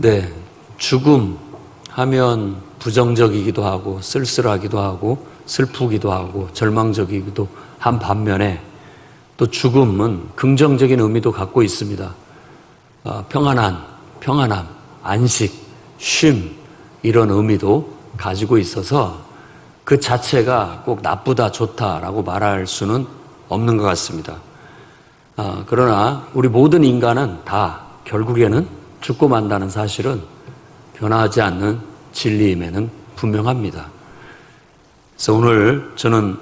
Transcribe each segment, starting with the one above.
네, 죽음 하면 부정적이기도 하고 쓸쓸하기도 하고 슬프기도 하고 절망적이기도 한 반면에 또 죽음은 긍정적인 의미도 갖고 있습니다. 아, 평안한, 평안함, 안식, 쉼 이런 의미도 가지고 있어서 그 자체가 꼭 나쁘다, 좋다라고 말할 수는 없는 것 같습니다. 아, 그러나 우리 모든 인간은 다 결국에는 죽고 만다는 사실은 변하지 않는 진리임에는 분명합니다. 그래서 오늘 저는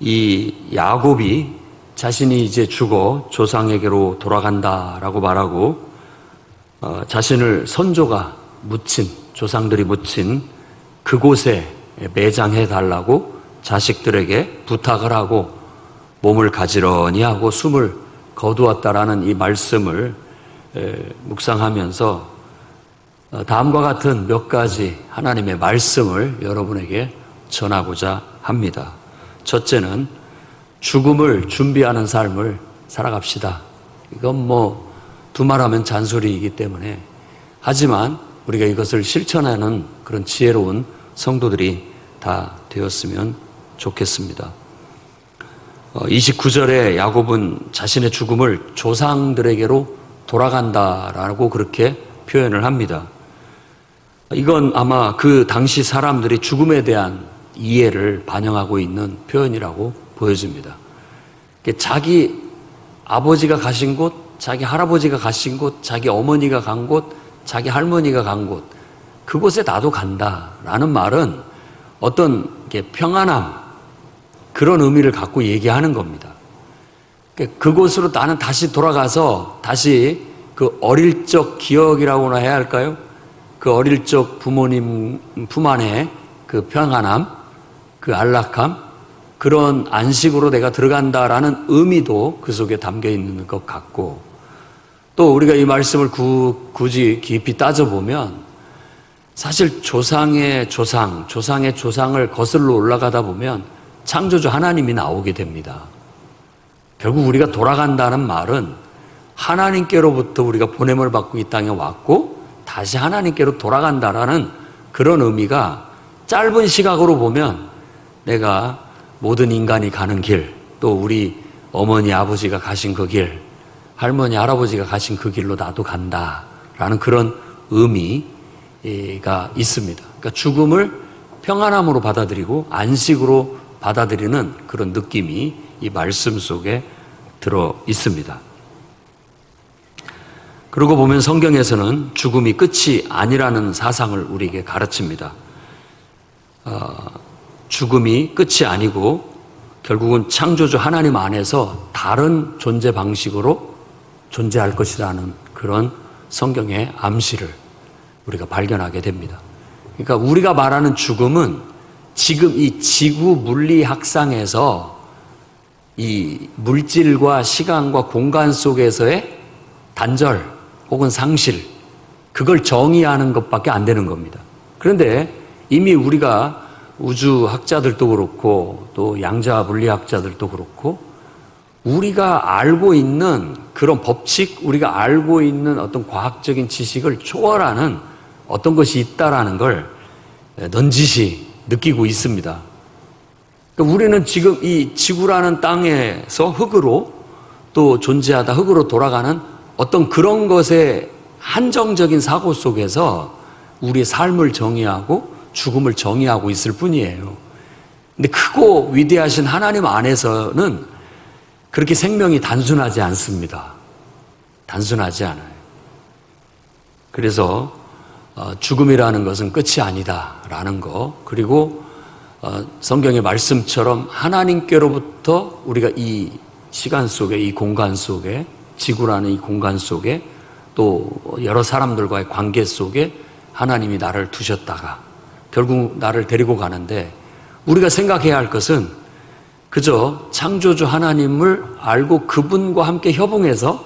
이 야곱이 자신이 이제 죽어 조상에게로 돌아간다라고 말하고 어, 자신을 선조가 묻힌 조상들이 묻힌 그곳에 매장해 달라고 자식들에게 부탁을 하고 몸을 가지런히 하고 숨을 거두었다라는 이 말씀을 에, 묵상하면서 어, 다음과 같은 몇 가지 하나님의 말씀을 여러분에게 전하고자 합니다. 첫째는 죽음을 준비하는 삶을 살아갑시다. 이건 뭐 두말하면 잔소리이기 때문에 하지만 우리가 이것을 실천하는 그런 지혜로운 성도들이 다 되었으면 좋겠습니다. 29절에 야곱은 자신의 죽음을 조상들에게로 돌아간다라고 그렇게 표현을 합니다. 이건 아마 그 당시 사람들이 죽음에 대한 이해를 반영하고 있는 표현이라고 보여집니다. 자기 아버지가 가신 곳, 자기 할아버지가 가신 곳, 자기 어머니가 간 곳, 자기 할머니가 간 곳, 그곳에 나도 간다라는 말은 어떤 평안함, 그런 의미를 갖고 얘기하는 겁니다. 그곳으로 나는 다시 돌아가서 다시 그 어릴 적 기억이라고나 해야 할까요? 그 어릴 적 부모님 품 안에 그 평안함, 그 안락함, 그런 안식으로 내가 들어간다라는 의미도 그 속에 담겨 있는 것 같고 또 우리가 이 말씀을 구, 굳이 깊이 따져보면 사실 조상의 조상, 조상의 조상을 거슬러 올라가다 보면 창조주 하나님이 나오게 됩니다. 결국 우리가 돌아간다는 말은 하나님께로부터 우리가 보냄을 받고 이 땅에 왔고 다시 하나님께로 돌아간다라는 그런 의미가 짧은 시각으로 보면 내가 모든 인간이 가는 길, 또 우리 어머니 아버지가 가신 그 길, 할머니 할아버지가 가신 그 길로 나도 간다 라는 그런 의미가 있습니다. 그러니까 죽음을 평안함으로 받아들이고 안식으로 받아들이는 그런 느낌이 이 말씀 속에 들어 있습니다. 그러고 보면 성경에서는 죽음이 끝이 아니라는 사상을 우리에게 가르칩니다. 어, 죽음이 끝이 아니고 결국은 창조주 하나님 안에서 다른 존재 방식으로 존재할 것이라는 그런 성경의 암시를 우리가 발견하게 됩니다. 그러니까 우리가 말하는 죽음은 지금 이 지구 물리학상에서 이 물질과 시간과 공간 속에서의 단절 혹은 상실, 그걸 정의하는 것밖에 안 되는 겁니다. 그런데 이미 우리가 우주학자들도 그렇고 또 양자 물리학자들도 그렇고 우리가 알고 있는 그런 법칙, 우리가 알고 있는 어떤 과학적인 지식을 초월하는 어떤 것이 있다라는 걸 넌지시 느끼고 있습니다. 그러니까 우리는 지금 이 지구라는 땅에서 흙으로 또 존재하다 흙으로 돌아가는 어떤 그런 것의 한정적인 사고 속에서 우리의 삶을 정의하고 죽음을 정의하고 있을 뿐이에요. 근데 크고 위대하신 하나님 안에서는 그렇게 생명이 단순하지 않습니다. 단순하지 않아요. 그래서 어, 죽음이라는 것은 끝이 아니다라는 거 그리고 어, 성경의 말씀처럼 하나님께로부터 우리가 이 시간 속에 이 공간 속에 지구라는 이 공간 속에 또 여러 사람들과의 관계 속에 하나님이 나를 두셨다가 결국 나를 데리고 가는데 우리가 생각해야 할 것은 그저 창조주 하나님을 알고 그분과 함께 협응해서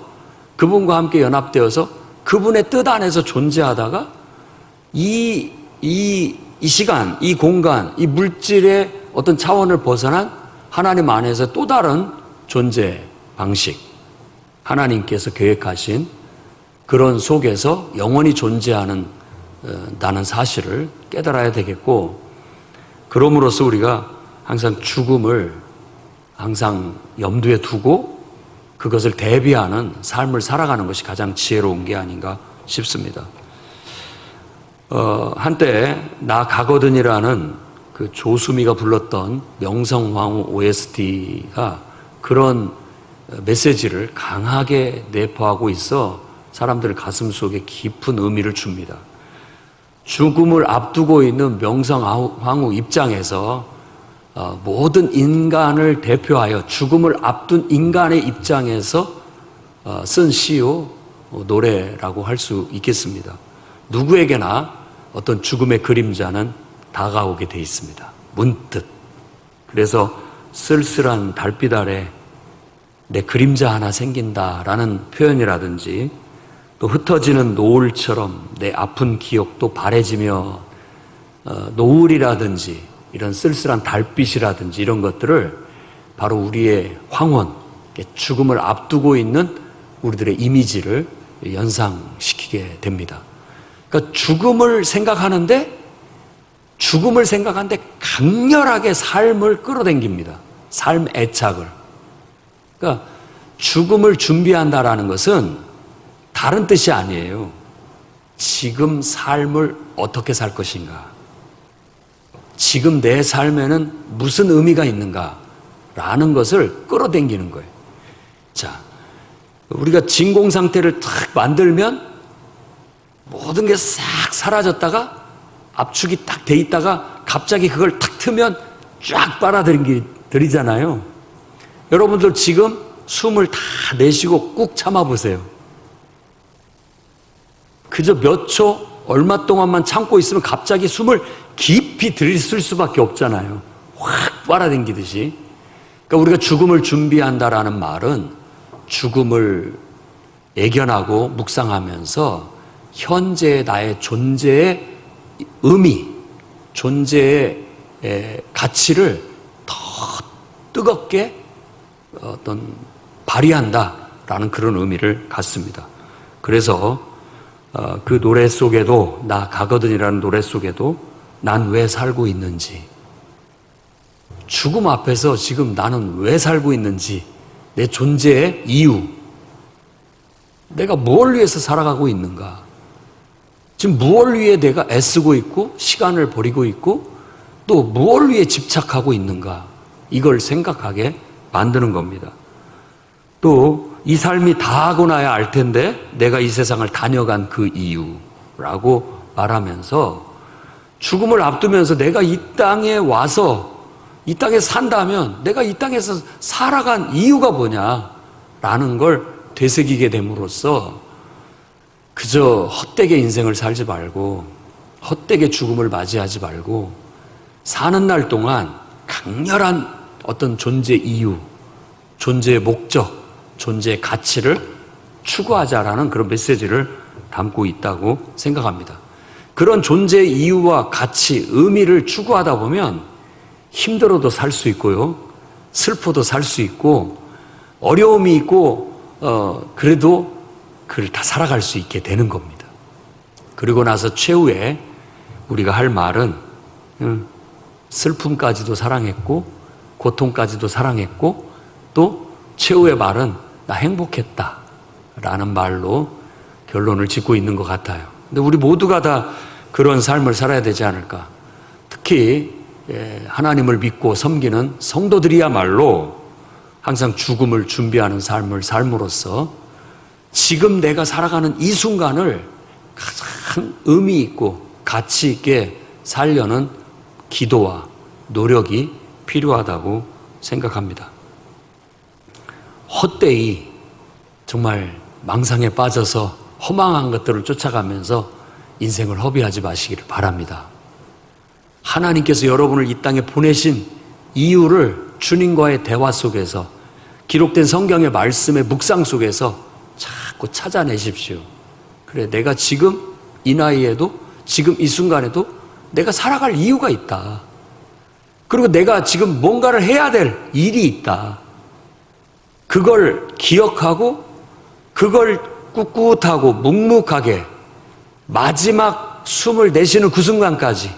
그분과 함께 연합되어서 그분의 뜻 안에서 존재하다가 이, 이, 이 시간, 이 공간, 이 물질의 어떤 차원을 벗어난 하나님 안에서 또 다른 존재 방식, 하나님께서 계획하신 그런 속에서 영원히 존재하는 어, 나는 사실을 깨달아야 되겠고 그럼으로써 우리가 항상 죽음을 항상 염두에 두고 그것을 대비하는 삶을 살아가는 것이 가장 지혜로운 게 아닌가 싶습니다. 어, 한때 나 가거든이라는 그 조수미가 불렀던 명성황후 OST가 그런 메시지를 강하게 내포하고 있어 사람들 가슴 속에 깊은 의미를 줍니다. 죽음을 앞두고 있는 명성황후 입장에서 어, 모든 인간을 대표하여 죽음을 앞둔 인간의 입장에서 어, 쓴 시요 어, 노래라고 할 수 있겠습니다. 누구에게나 어떤 죽음의 그림자는 다가오게 돼 있습니다. 문득. 그래서 쓸쓸한 달빛 아래 내 그림자 하나 생긴다라는 표현이라든지 또 흩어지는 노을처럼 내 아픈 기억도 바래지며 어, 노을이라든지 이런 쓸쓸한 달빛이라든지 이런 것들을 바로 우리의 황혼, 죽음을 앞두고 있는 우리들의 이미지를 연상시키게 됩니다. 그러니까 죽음을 생각하는데 죽음을 생각하는데 강렬하게 삶을 끌어당깁니다. 삶 애착을. 그러니까 죽음을 준비한다라는 것은 다른 뜻이 아니에요. 지금 삶을 어떻게 살 것인가? 지금 내 삶에는 무슨 의미가 있는가? 라는 것을 끌어당기는 거예요. 자, 우리가 진공 상태를 탁 만들면 모든 게 싹 사라졌다가 압축이 딱 돼 있다가 갑자기 그걸 탁 트면 쫙 빨아들이잖아요. 여러분들 지금 숨을 다 내쉬고 꾹 참아보세요. 그저 몇 초, 얼마 동안만 참고 있으면 갑자기 숨을 깊이 들이쓸 수밖에 없잖아요. 확 빨아당기듯이. 그러니까 우리가 죽음을 준비한다라는 말은 죽음을 예견하고 묵상하면서 현재의 나의 존재의 의미, 존재의 가치를 더 뜨겁게 어떤 발휘한다라는 그런 의미를 갖습니다. 그래서 어, 그 노래 속에도 나 가거든이라는 노래 속에도 난 왜 살고 있는지 죽음 앞에서 지금 나는 왜 살고 있는지 내 존재의 이유 내가 뭘 위해서 살아가고 있는가 지금 무엇을 위해 내가 애쓰고 있고 시간을 버리고 있고 또 무엇을 위해 집착하고 있는가 이걸 생각하게 만드는 겁니다. 또 이 삶이 다 하고 나야 알 텐데 내가 이 세상을 다녀간 그 이유라고 말하면서 죽음을 앞두면서 내가 이 땅에 와서 이 땅에 산다면 내가 이 땅에서 살아간 이유가 뭐냐라는 걸 되새기게 됨으로써 그저 헛되게 인생을 살지 말고 헛되게 죽음을 맞이하지 말고 사는 날 동안 강렬한 어떤 존재 이유, 존재의 목적, 존재의 가치를 추구하자라는 그런 메시지를 담고 있다고 생각합니다. 그런 존재의 이유와 가치, 의미를 추구하다 보면 힘들어도 살 수 있고요. 슬퍼도 살 수 있고 어려움이 있고 어 그래도 그를 다 살아갈 수 있게 되는 겁니다. 그리고 나서 최후에 우리가 할 말은 음, 슬픔까지도 사랑했고 고통까지도 사랑했고 또 최후의 말은 나 행복했다. 라는 말로 결론을 짓고 있는 것 같아요. 근데 우리 모두가 다 그런 삶을 살아야 되지 않을까. 특히 예, 하나님을 믿고 섬기는 성도들이야말로 항상 죽음을 준비하는 삶을 삶으로써 지금 내가 살아가는 이 순간을 가장 의미 있고 가치 있게 살려는 기도와 노력이 필요하다고 생각합니다. 헛되이 정말 망상에 빠져서 허망한 것들을 쫓아가면서 인생을 허비하지 마시기를 바랍니다. 하나님께서 여러분을 이 땅에 보내신 이유를 주님과의 대화 속에서 기록된 성경의 말씀의 묵상 속에서 자꾸 찾아내십시오. 그래, 내가 지금 이 나이에도 지금 이 순간에도 내가 살아갈 이유가 있다. 그리고 내가 지금 뭔가를 해야 될 일이 있다. 그걸 기억하고 그걸 꿋꿋하고 묵묵하게 마지막 숨을 내쉬는 그 순간까지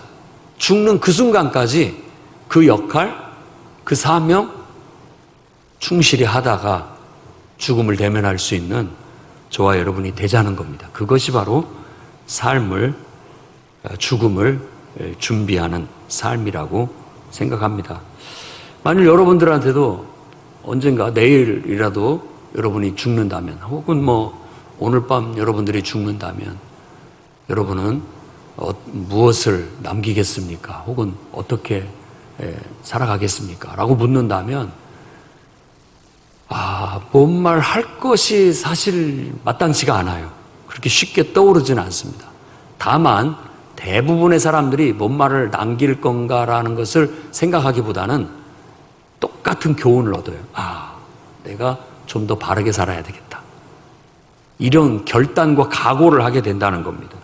죽는 그 순간까지 그 역할, 그 사명 충실히 하다가 죽음을 대면할 수 있는 저와 여러분이 되자는 겁니다. 그것이 바로 삶을 죽음을 준비하는 삶이라고 생각합니다. 만일 여러분들한테도 언젠가 내일이라도 여러분이 죽는다면 혹은 뭐 오늘 밤 여러분들이 죽는다면 여러분은 어, 무엇을 남기겠습니까? 혹은 어떻게 에, 살아가겠습니까? 라고 묻는다면 아, 뭔 말 할 것이 사실 마땅치가 않아요. 그렇게 쉽게 떠오르지는 않습니다. 다만 대부분의 사람들이 뭔 말을 남길 건가라는 것을 생각하기보다는 똑같은 교훈을 얻어요. 아, 내가 좀 더 바르게 살아야 되겠다. 이런 결단과 각오를 하게 된다는 겁니다.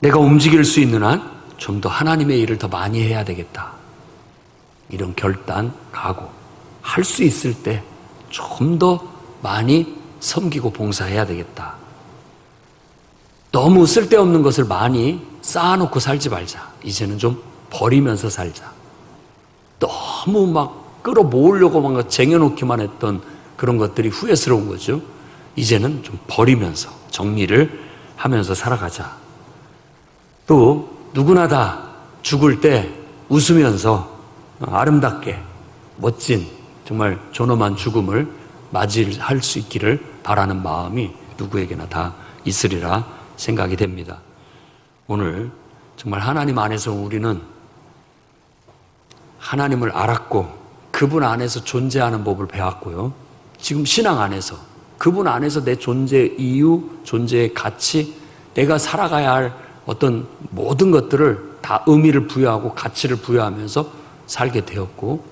내가 움직일 수 있는 한 좀 더 하나님의 일을 더 많이 해야 되겠다. 이런 결단, 각오. 할 수 있을 때 좀 더 많이 섬기고 봉사해야 되겠다. 너무 쓸데없는 것을 많이 쌓아놓고 살지 말자. 이제는 좀 버리면서 살자. 너무 막 끌어모으려고 막 쟁여놓기만 했던 그런 것들이 후회스러운 거죠. 이제는 좀 버리면서 정리를 하면서 살아가자. 또 누구나 다 죽을 때 웃으면서 아름답게 멋진 정말 존엄한 죽음을 맞이할 수 있기를 바라는 마음이 누구에게나 다 있으리라 생각이 됩니다. 오늘 정말 하나님 안에서 우리는 하나님을 알았고 그분 안에서 존재하는 법을 배웠고요. 지금 신앙 안에서 그분 안에서 내 존재 이유, 존재의 가치, 내가 살아가야 할 어떤 모든 것들을 다 의미를 부여하고 가치를 부여하면서 살게 되었고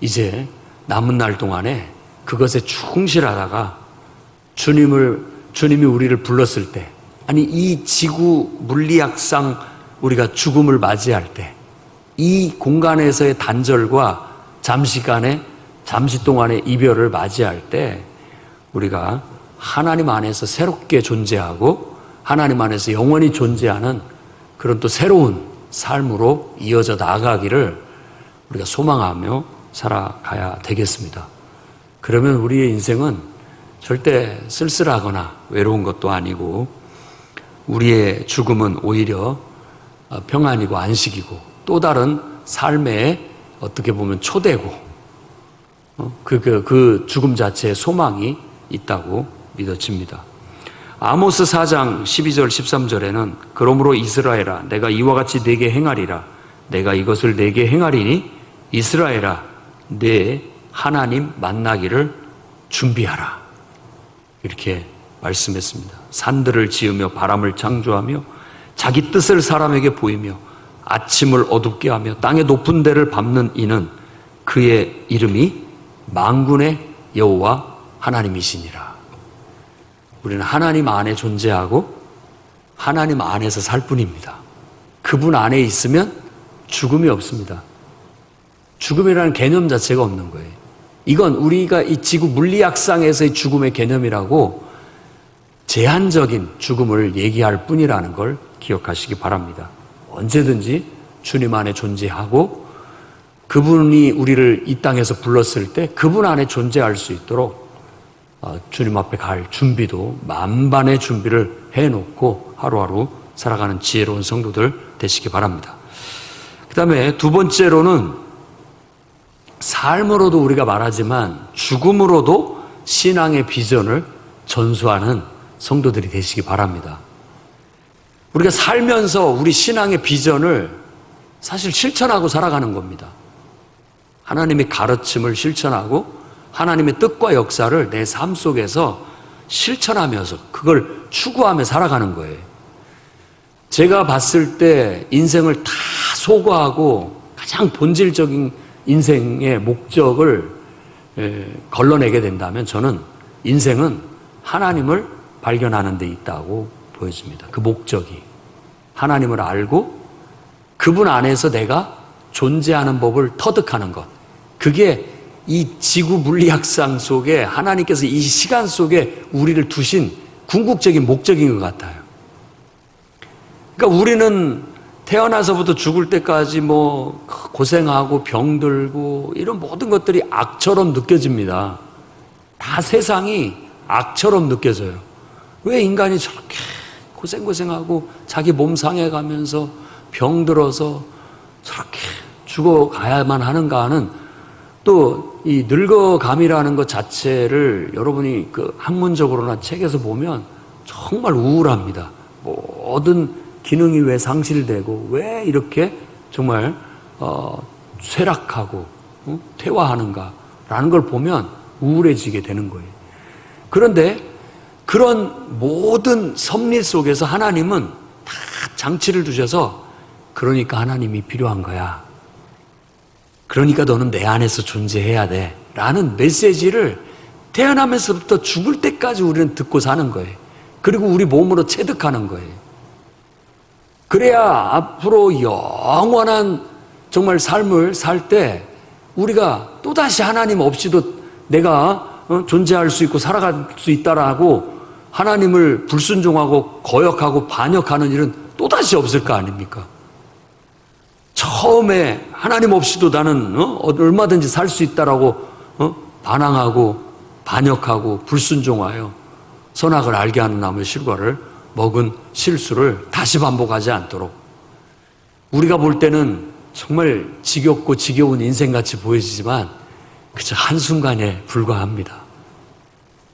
이제 남은 날 동안에 그것에 충실하다가 주님을 주님이 우리를 불렀을 때 아니 이 지구 물리학상 우리가 죽음을 맞이할 때 이 공간에서의 단절과 잠시간의 잠시 동안의 이별을 맞이할 때 우리가 하나님 안에서 새롭게 존재하고 하나님 안에서 영원히 존재하는 그런 또 새로운 삶으로 이어져 나가기를 우리가 소망하며 살아가야 되겠습니다. 그러면 우리의 인생은 절대 쓸쓸하거나 외로운 것도 아니고 우리의 죽음은 오히려 평안이고 안식이고 또 다른 삶에 어떻게 보면 초대고 그, 그, 그 죽음 자체에 소망이 있다고 믿어집니다. 아모스 4장 12절 13절에는 그러므로 이스라엘아 내가 이와 같이 내게 행하리라 내가 이것을 내게 행하리니 이스라엘아 내 하나님 만나기를 준비하라 이렇게 말씀했습니다. 산들을 지으며 바람을 창조하며 자기 뜻을 사람에게 보이며 아침을 어둡게 하며 땅의 높은 데를 밟는 이는 그의 이름이 망군의 여호와 하나님이시니라. 우리는 하나님 안에 존재하고 하나님 안에서 살 뿐입니다. 그분 안에 있으면 죽음이 없습니다. 죽음이라는 개념 자체가 없는 거예요. 이건 우리가 이 지구 물리학상에서의 죽음의 개념이라고 제한적인 죽음을 얘기할 뿐이라는 걸 기억하시기 바랍니다. 언제든지 주님 안에 존재하고 그분이 우리를 이 땅에서 불렀을 때 그분 안에 존재할 수 있도록 어, 주님 앞에 갈 준비도 만반의 준비를 해놓고 하루하루 살아가는 지혜로운 성도들 되시기 바랍니다. 그 다음에 두 번째로는 삶으로도 우리가 말하지만 죽음으로도 신앙의 비전을 전수하는 성도들이 되시기 바랍니다. 우리가 살면서 우리 신앙의 비전을 사실 실천하고 살아가는 겁니다. 하나님의 가르침을 실천하고 하나님의 뜻과 역사를 내 삶 속에서 실천하면서 그걸 추구하며 살아가는 거예요. 제가 봤을 때 인생을 다 소거하고 가장 본질적인 인생의 목적을 걸러내게 된다면 저는 인생은 하나님을 발견하는 데 있다고 보여집니다. 그 목적이. 하나님을 알고 그분 안에서 내가 존재하는 법을 터득하는 것. 그게 이 지구 물리학상 속에 하나님께서 이 시간 속에 우리를 두신 궁극적인 목적인 것 같아요. 그러니까 우리는 태어나서부터 죽을 때까지 뭐 고생하고 병들고 이런 모든 것들이 악처럼 느껴집니다. 다 세상이 악처럼 느껴져요. 왜 인간이 저렇게 고생고생하고 자기 몸 상해가면서 병들어서 저렇게 죽어가야만 하는가 하는 또 이 늙어감이라는 것 자체를 여러분이 그 학문적으로나 책에서 보면 정말 우울합니다. 모든 기능이 왜 상실되고 왜 이렇게 정말 어, 쇠락하고 어? 퇴화하는가라는 걸 보면 우울해지게 되는 거예요. 그런데 그런 모든 섭리 속에서 하나님은 다 장치를 두셔서 그러니까 하나님이 필요한 거야. 그러니까 너는 내 안에서 존재해야 돼. 라는 메시지를 태어나면서부터 죽을 때까지 우리는 듣고 사는 거예요. 그리고 우리 몸으로 체득하는 거예요. 그래야 앞으로 영원한 정말 삶을 살 때 우리가 또다시 하나님 없이도 내가 어, 존재할 수 있고 살아갈 수 있다라고 하나님을 불순종하고 거역하고 반역하는 일은 또다시 없을 거 아닙니까? 처음에 하나님 없이도 나는 어? 얼마든지 살 수 있다라고 어? 반항하고 반역하고 불순종하여 선악을 알게 하는 나무의 실과를 먹은 실수를 다시 반복하지 않도록 우리가 볼 때는 정말 지겹고 지겨운 인생같이 보여지지만 그저 한순간에 불과합니다.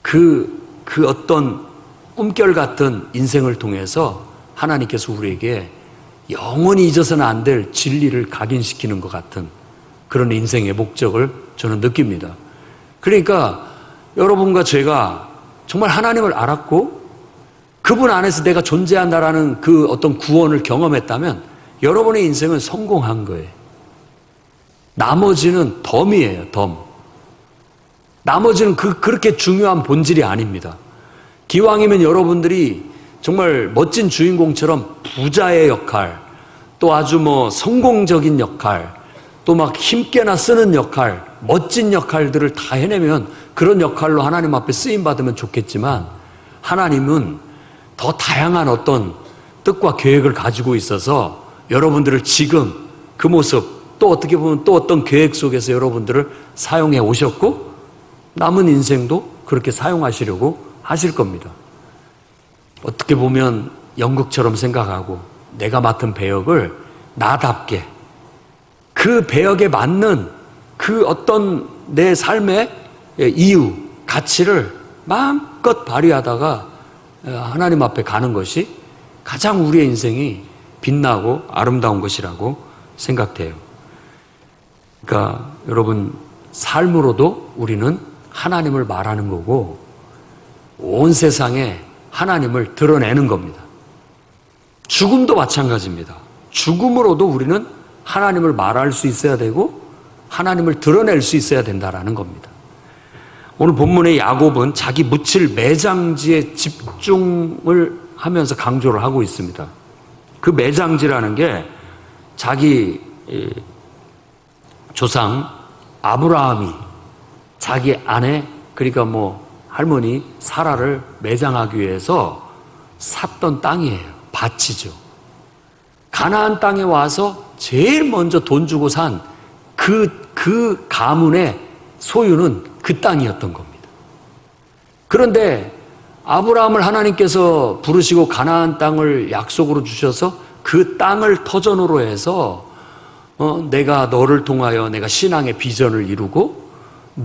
그, 그 어떤 꿈결 같은 인생을 통해서 하나님께서 우리에게 영원히 잊어서는 안 될 진리를 각인시키는 것 같은 그런 인생의 목적을 저는 느낍니다. 그러니까 여러분과 제가 정말 하나님을 알았고 그분 안에서 내가 존재한다라는 그 어떤 구원을 경험했다면 여러분의 인생은 성공한 거예요. 나머지는 덤이에요, 덤. 나머지는 그, 그렇게 중요한 본질이 아닙니다. 기왕이면 여러분들이 정말 멋진 주인공처럼 부자의 역할, 또 아주 뭐 성공적인 역할, 또 막 힘께나 쓰는 역할, 멋진 역할들을 다 해내면 그런 역할로 하나님 앞에 쓰임 받으면 좋겠지만 하나님은 더 다양한 어떤 뜻과 계획을 가지고 있어서 여러분들을 지금 그 모습 또 어떻게 보면 또 어떤 계획 속에서 여러분들을 사용해 오셨고 남은 인생도 그렇게 사용하시려고 하실 겁니다. 어떻게 보면 연극처럼 생각하고 내가 맡은 배역을 나답게 그 배역에 맞는 그 어떤 내 삶의 이유, 가치를 마음껏 발휘하다가 하나님 앞에 가는 것이 가장 우리의 인생이 빛나고 아름다운 것이라고 생각돼요. 그러니까 여러분 삶으로도 우리는 하나님을 말하는 거고 온 세상에 하나님을 드러내는 겁니다. 죽음도 마찬가지입니다. 죽음으로도 우리는 하나님을 말할 수 있어야 되고 하나님을 드러낼 수 있어야 된다라는 겁니다. 오늘 본문의 야곱은 자기 묻힐 매장지에 집중을 하면서 강조를 하고 있습니다. 그 매장지라는 게 자기 조상 아브라함이 자기 아내 그러니까 뭐 할머니 사라를 매장하기 위해서 샀던 땅이에요. 밭이죠. 가나안 땅에 와서 제일 먼저 돈 주고 산 그, 그 가문의 소유는 그 땅이었던 겁니다. 그런데 아브라함을 하나님께서 부르시고 가나안 땅을 약속으로 주셔서 그 땅을 터전으로 해서 어, 내가 너를 통하여 내가 신앙의 비전을 이루고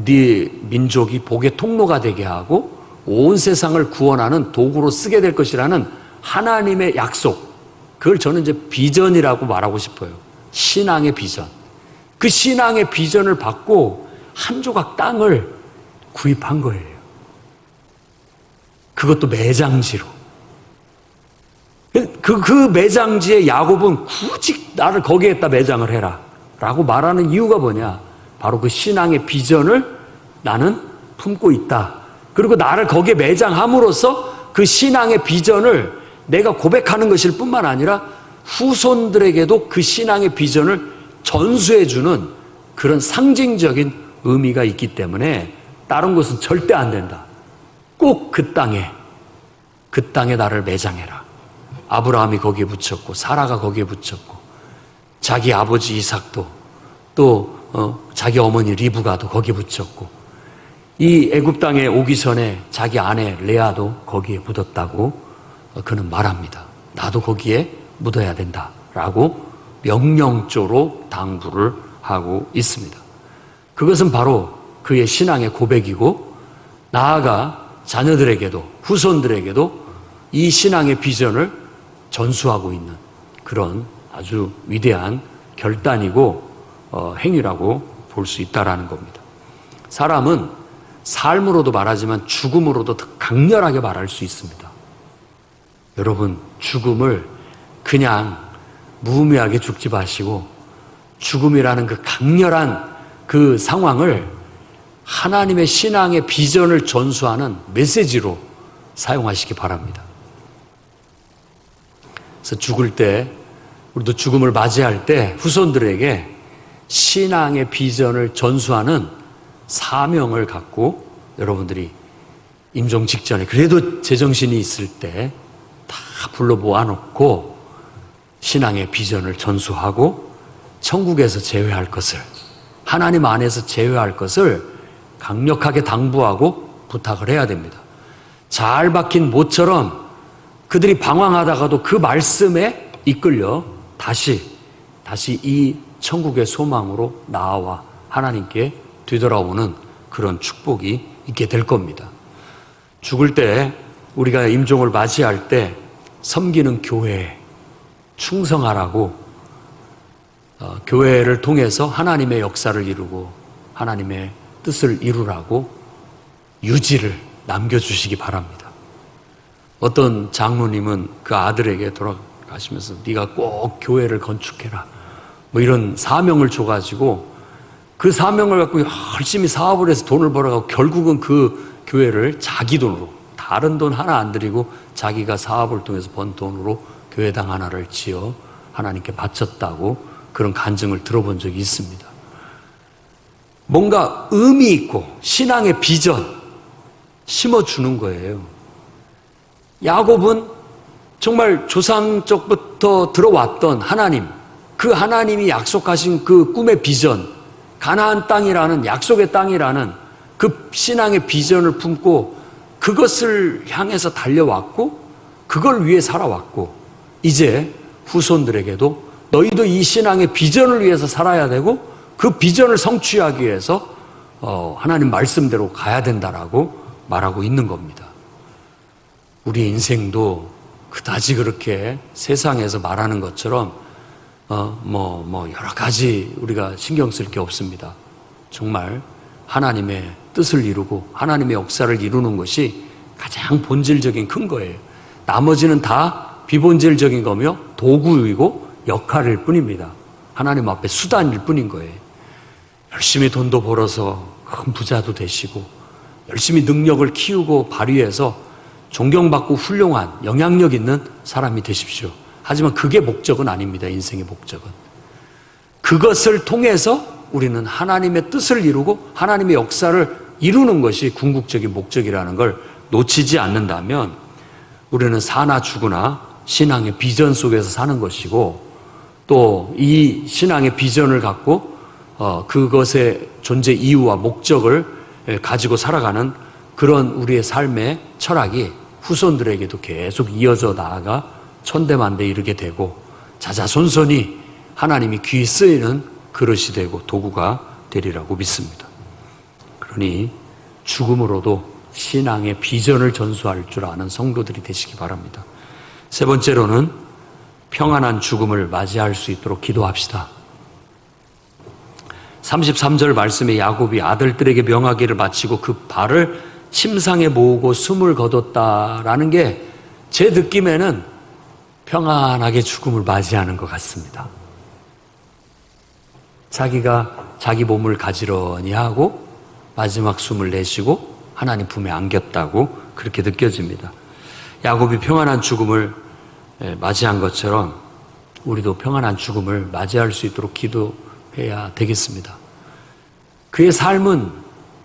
네 민족이 복의 통로가 되게 하고 온 세상을 구원하는 도구로 쓰게 될 것이라는 하나님의 약속. 그걸 저는 이제 비전이라고 말하고 싶어요. 신앙의 비전. 그 신앙의 비전을 받고 한 조각 땅을 구입한 거예요. 그것도 매장지로. 그, 그 매장지에 야곱은 굳이 나를 거기에다 매장을 해라. 라고 말하는 이유가 뭐냐? 바로 그 신앙의 비전을 나는 품고 있다. 그리고 나를 거기에 매장함으로써 그 신앙의 비전을 내가 고백하는 것일 뿐만 아니라 후손들에게도 그 신앙의 비전을 전수해주는 그런 상징적인 의미가 있기 때문에 다른 곳은 절대 안 된다. 꼭 그 땅에 그 땅에 나를 매장해라. 아브라함이 거기에 붙였고 사라가 거기에 붙였고 자기 아버지 이삭도 또 어, 자기 어머니 리브가도 거기에 붙였고 이 애굽 땅에 오기 전에 자기 아내 레아도 거기에 묻었다고 어, 그는 말합니다. 나도 거기에 묻어야 된다라고 명령조로 당부를 하고 있습니다. 그것은 바로 그의 신앙의 고백이고 나아가 자녀들에게도 후손들에게도 이 신앙의 비전을 전수하고 있는 그런 아주 위대한 결단이고 어, 행위라고 볼 수 있다라는 겁니다. 사람은 삶으로도 말하지만 죽음으로도 더 강렬하게 말할 수 있습니다. 여러분 죽음을 그냥 무의미하게 죽지 마시고 죽음이라는 그 강렬한 그 상황을 하나님의 신앙의 비전을 전수하는 메시지로 사용하시기 바랍니다. 그래서 죽을 때, 우리도 죽음을 맞이할 때 후손들에게 신앙의 비전을 전수하는 사명을 갖고 여러분들이 임종 직전에 그래도 제정신이 있을 때 다 불러 모아놓고 신앙의 비전을 전수하고 천국에서 제외할 것을 하나님 안에서 제외할 것을 강력하게 당부하고 부탁을 해야 됩니다. 잘 박힌 모처럼 그들이 방황하다가도 그 말씀에 이끌려 다시 다시 이 천국의 소망으로 나와 하나님께 되돌아오는 그런 축복이 있게 될 겁니다. 죽을 때 우리가 임종을 맞이할 때 섬기는 교회에 충성하라고 어, 교회를 통해서 하나님의 역사를 이루고 하나님의 뜻을 이루라고 유지를 남겨주시기 바랍니다. 어떤 장로님은 그 아들에게 돌아가시면서 네가 꼭 교회를 건축해라. 뭐 이런 사명을 줘가지고 그 사명을 갖고 열심히 사업을 해서 돈을 벌어가고 결국은 그 교회를 자기 돈으로 다른 돈 하나 안 들이고 자기가 사업을 통해서 번 돈으로 교회당 하나를 지어 하나님께 바쳤다고 그런 간증을 들어본 적이 있습니다. 뭔가 의미 있고 신앙의 비전 심어주는 거예요. 야곱은 정말 조상적부터 들어왔던 하나님, 그 하나님이 약속하신 그 꿈의 비전, 가나안 땅이라는 약속의 땅이라는 그 신앙의 비전을 품고 그것을 향해서 달려왔고 그걸 위해 살아왔고 이제 후손들에게도 너희도 이 신앙의 비전을 위해서 살아야 되고 그 비전을 성취하기 위해서 어, 하나님 말씀대로 가야 된다라고 말하고 있는 겁니다. 우리 인생도 그다지 그렇게 세상에서 말하는 것처럼 어, 뭐, 뭐 여러 가지 우리가 신경 쓸 게 없습니다. 정말 하나님의 뜻을 이루고 하나님의 역사를 이루는 것이 가장 본질적인 큰 거예요. 나머지는 다 비본질적인 거며 도구이고 역할일 뿐입니다. 하나님 앞에 수단일 뿐인 거예요. 열심히 돈도 벌어서 큰 부자도 되시고 열심히 능력을 키우고 발휘해서 존경받고 훌륭한 영향력 있는 사람이 되십시오. 하지만 그게 목적은 아닙니다. 인생의 목적은. 그것을 통해서 우리는 하나님의 뜻을 이루고 하나님의 역사를 이루는 것이 궁극적인 목적이라는 걸 놓치지 않는다면 우리는 사나 죽으나 신앙의 비전 속에서 사는 것이고 또 이 신앙의 비전을 갖고 어, 그것의 존재 이유와 목적을 가지고 살아가는 그런 우리의 삶의 철학이 후손들에게도 계속 이어져 나아가 천대만대 이르게 되고 자자손손이 하나님이 귀 쓰이는 그릇이 되고 도구가 되리라고 믿습니다. 그러니 죽음으로도 신앙의 비전을 전수할 줄 아는 성도들이 되시기 바랍니다. 세 번째로는 평안한 죽음을 맞이할 수 있도록 기도합시다. 33절 말씀에 야곱이 아들들에게 명하기를 마치고 그 발을 침상에 모으고 숨을 거뒀다라는 게 제 느낌에는 평안하게 죽음을 맞이하는 것 같습니다. 자기가 자기 몸을 가지런히 하고 마지막 숨을 내쉬고 하나님 품에 안겼다고 그렇게 느껴집니다. 야곱이 평안한 죽음을 맞이한 것처럼 우리도 평안한 죽음을 맞이할 수 있도록 기도해야 되겠습니다. 그의 삶은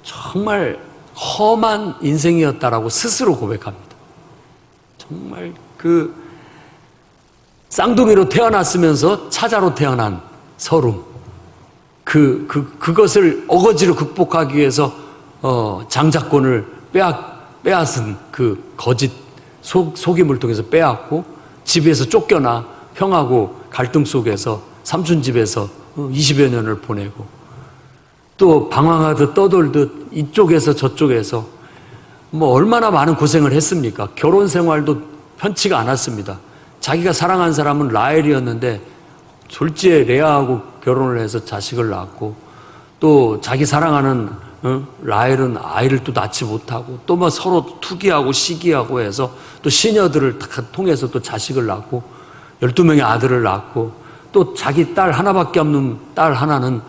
정말 험한 인생이었다라고 스스로 고백합니다. 정말 그 쌍둥이로 태어났으면서 차자로 태어난 서름. 그, 그, 그것을 어거지로 극복하기 위해서, 어, 장자권을 빼앗, 빼앗은 그 거짓 속, 속임을 통해서 빼앗고, 집에서 쫓겨나 형하고 갈등 속에서 삼촌 집에서 20여 년을 보내고, 또 방황하듯 떠돌듯 이쪽에서 저쪽에서 뭐 얼마나 많은 고생을 했습니까? 결혼 생활도 편치가 않았습니다. 자기가 사랑한 사람은 라헬이었는데 졸지에 레아하고 결혼을 해서 자식을 낳았고 또 자기 사랑하는 어? 라헬은 아이를 또 낳지 못하고 또뭐 서로 투기하고 시기하고 해서 또 시녀들을 다 통해서 또 자식을 낳고 12명의 아들을 낳고 또 자기 딸 하나밖에 없는 딸 하나는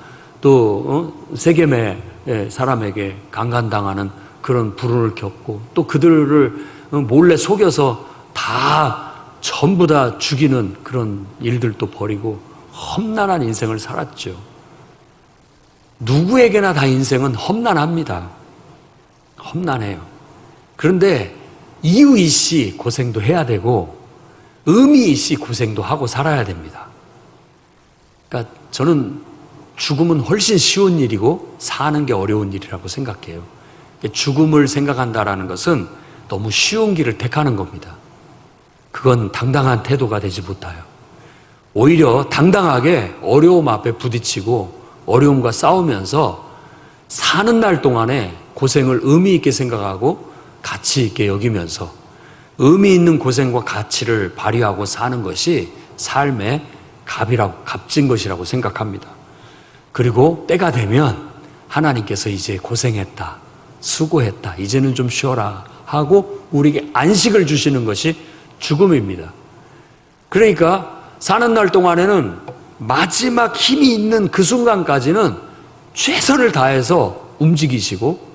또 어? 세겜의 예, 사람에게 강간당하는 그런 불운을 겪고 또 그들을 어, 몰래 속여서 다 전부 다 죽이는 그런 일들도 벌이고 험난한 인생을 살았죠. 누구에게나 다 인생은 험난합니다. 험난해요. 그런데 이유 있이 고생도 해야 되고 의미 있이 고생도 하고 살아야 됩니다. 그러니까 저는 죽음은 훨씬 쉬운 일이고 사는 게 어려운 일이라고 생각해요. 죽음을 생각한다라는 것은 너무 쉬운 길을 택하는 겁니다. 그건 당당한 태도가 되지 못해요. 오히려 당당하게 어려움 앞에 부딪히고 어려움과 싸우면서 사는 날 동안에 고생을 의미 있게 생각하고 가치 있게 여기면서 의미 있는 고생과 가치를 발휘하고 사는 것이 삶의 값이라고, 값진 것이라고 생각합니다. 그리고 때가 되면 하나님께서 이제 고생했다, 수고했다, 이제는 좀 쉬어라 하고 우리에게 안식을 주시는 것이 죽음입니다. 그러니까 사는 날 동안에는 마지막 힘이 있는 그 순간까지는 최선을 다해서 움직이시고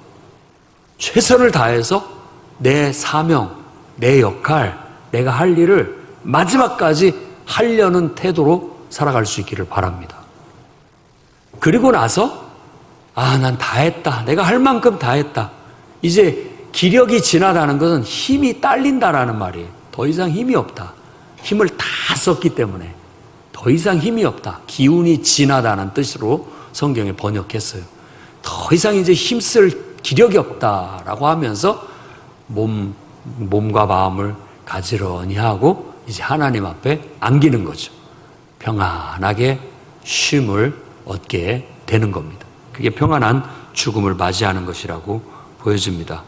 최선을 다해서 내 사명, 내 역할, 내가 할 일을 마지막까지 하려는 태도로 살아갈 수 있기를 바랍니다. 그리고 나서 아, 난 다 했다. 내가 할 만큼 다 했다. 이제 기력이 지나다는 것은 힘이 딸린다라는 말이에요. 더 이상 힘이 없다. 힘을 다 썼기 때문에 더 이상 힘이 없다. 기운이 지나다는 뜻으로 성경에 번역했어요. 더 이상 이제 힘쓸 기력이 없다라고 하면서 몸, 몸과 마음을 가지런히 하고 이제 하나님 앞에 안기는 거죠. 평안하게 쉼을 얻게 되는 겁니다. 그게 평안한 죽음을 맞이하는 것이라고 보여집니다.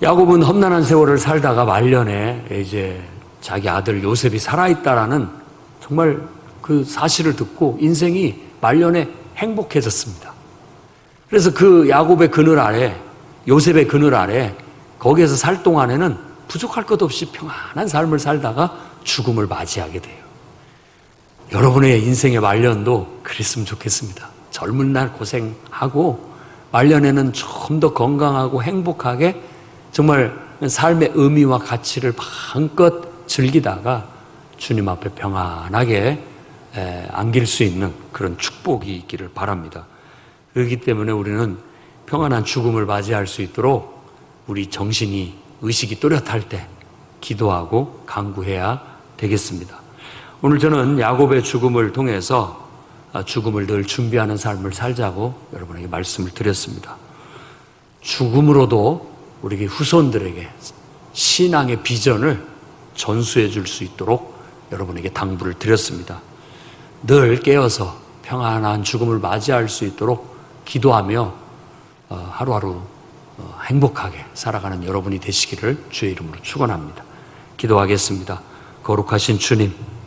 야곱은 험난한 세월을 살다가 말년에 이제 자기 아들 요셉이 살아있다라는 정말 그 사실을 듣고 인생이 말년에 행복해졌습니다. 그래서 그 야곱의 그늘 아래, 요셉의 그늘 아래, 거기에서 살 동안에는 부족할 것 없이 평안한 삶을 살다가 죽음을 맞이하게 돼요. 여러분의 인생의 말년도 그랬으면 좋겠습니다. 젊은 날 고생하고 말년에는 좀 더 건강하고 행복하게 정말 삶의 의미와 가치를 마음껏 즐기다가 주님 앞에 평안하게 안길 수 있는 그런 축복이 있기를 바랍니다. 그렇기 때문에 우리는 평안한 죽음을 맞이할 수 있도록 우리 정신이 의식이 또렷할 때 기도하고 강구해야 되겠습니다. 오늘 저는 야곱의 죽음을 통해서 죽음을 늘 준비하는 삶을 살자고 여러분에게 말씀을 드렸습니다. 죽음으로도 우리 후손들에게 신앙의 비전을 전수해 줄 수 있도록 여러분에게 당부를 드렸습니다. 늘 깨어서 평안한 죽음을 맞이할 수 있도록 기도하며 어, 하루하루 어, 행복하게 살아가는 여러분이 되시기를 주의 이름으로 축원합니다. 기도하겠습니다. 거룩하신 주님,